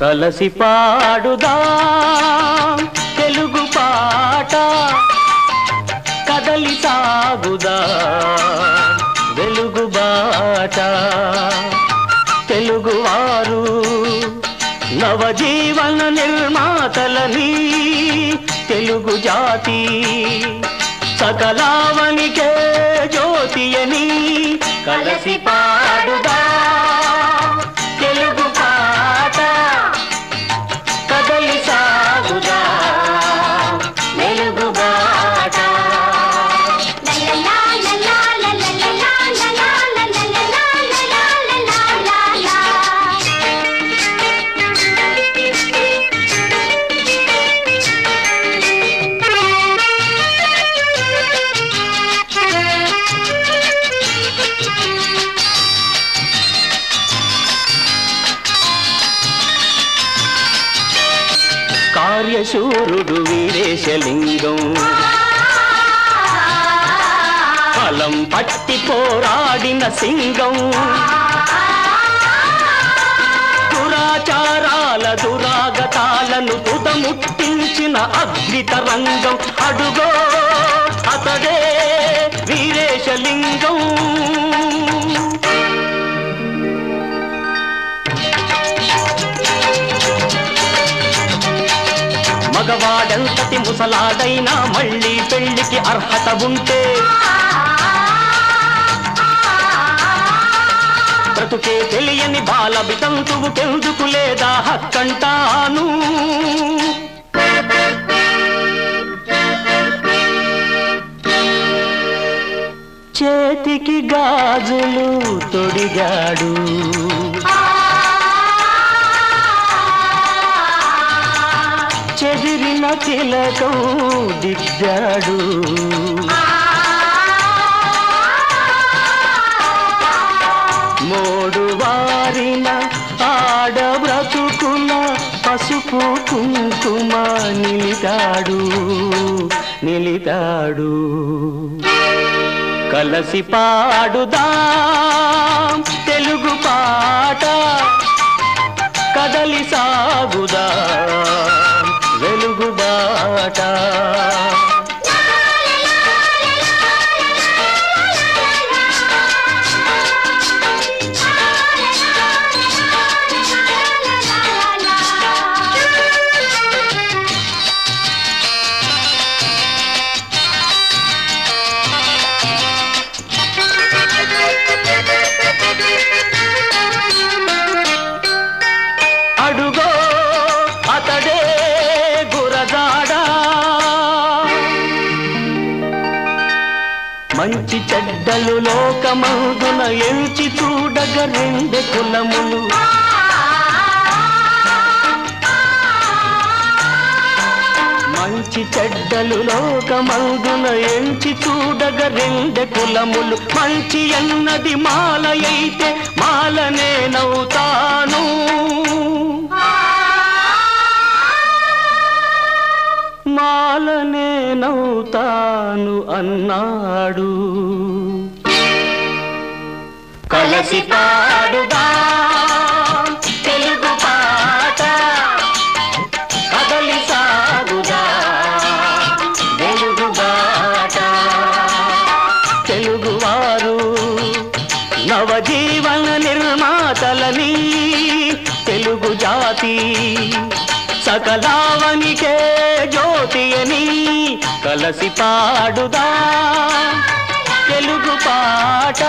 కలసి పాడుదాం తెలుగు పాట కదలి సాగుదా వెలుగు బాట తెలుగువారు నవజీవన నిర్మాతలని తెలుగు జాతి సకలావనికే జ్యోతియని కలసి పా ఆర్యశూరుడు వీరేశలింగం. ఫలం పట్టి పోరాడిన సింగం. దురాచారాల దురాగతాలను తుదముట్టించిన అద్విత రంగం అడుగో అతడే వీరేశలింగం. మగవాడెంతటి ముసలాడైనా మళ్ళీ పెళ్ళికి అర్హత ఉంటే బ్రతుకే తెలియని బాల వితంతువుకెందుకు లేదా హక్కంటాను? చేతికి గాజులు తొడిగాడు. చెదిరిన తిలకం దిద్దాడు. మోడు వారిన ఆడ బ్రతుకుల పసుపు కుంకుమ నిలితాడు నిలితాడు. కలసి పాడుదా తెలుగు పాట కదలి సాగుదా? మంచి చెడ్డలు లోకమందున ఎంచి చూడగ రెండు కులములు. మంచి చెడ్డలు లోకమందున ఎంచి చూడగ రెండు కులములు. మంచి అన్నది మాలయైతే మాలనే నవ్వుతాను. మాలనే నేనవుతాను అన్నాడు. కలసి పాడుదా తెలుగు పాట కదలి సాగుదా వెలుగు బాట. తెలుగువారు నవజీవన నిర్మాతలని తెలుగు జాతి సకలావనికే జో తులసి పాడుదా తెలుగు పాట.